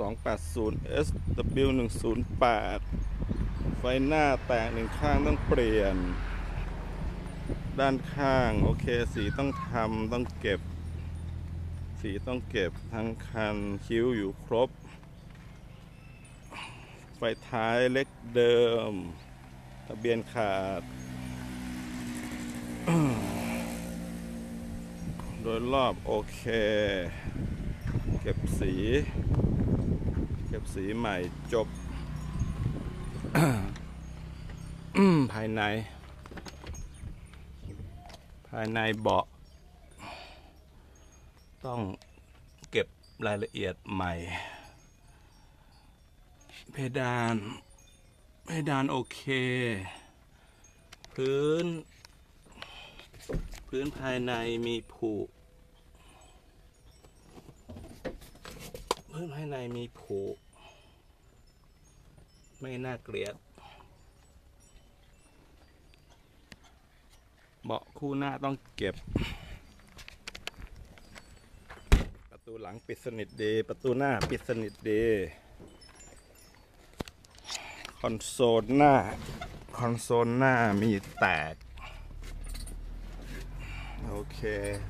280 SW 108 ไฟหน้าแตกหนึ่งข้างต้องเปลี่ยน ด้านข้าง โอเค สีต้องทำต้องเก็บ สีต้องเก็บทั้งคันคิ้วอยู่ครบ ไฟท้ายเล็กเดิม ทะเบียนขาด โดยรอบโอเค เก็บสี บสีใหม่จบ ภายใน ภายในเบาะ ต้องเก็บรายละเอียดใหม่ เพดาน เพดานโอเค พื้น พื้นภายในมีผุพื้นภายในมีผุ ไม่น่าเกลียด เบาะคู่หน้าต้องเก็บ ประตูหลังปิดสนิทดี ประตูหน้าปิดสนิทดี คอนโซลหน้า คอนโซลหน้ามีแตก โอเค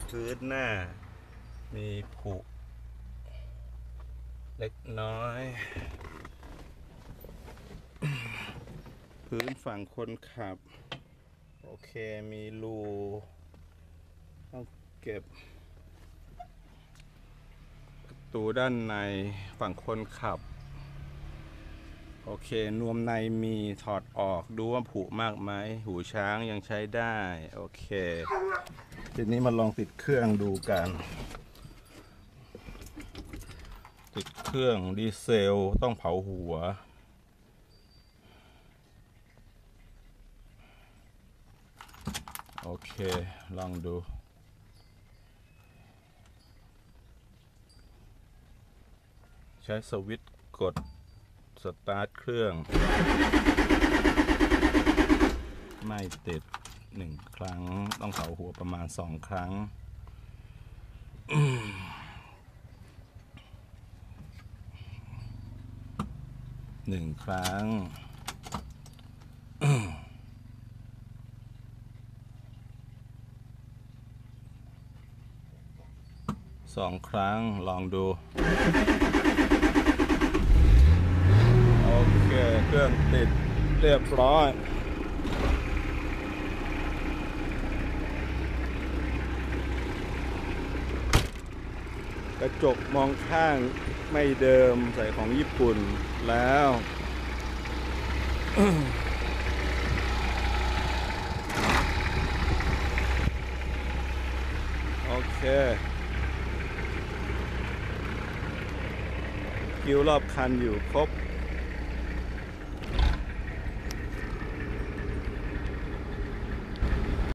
พื้นหน้า มีผุเล็กน้อย พื้นฝั่งคนขับ โอเคมีรูต้องเก็บ ประตูด้านในฝั่งคนขับ โอเคนวมในมีถอดออกดูว่าผุมากไหมหูช้างยังใช้ได้ โอเค ทีนี้มาลองติดเครื่องดูกัน ติดเครื่องดีเซลต้องเผาหัว โอเค ลองดูใช้สวิตช์กด สตาร์ทเครื่อง ไม่ติดหนึ่งครั้ง ต้องเผาหัวประมาณสองครั้ง หนึ่งครั้ง ส องครั้งลองดู โอเค เครื่องติดเรียบร้อยกระจกมองข้างไม่เดิมใส่ของญี่ปุ่นแล้ว โอเค คิวรอบคันอยู่ครบ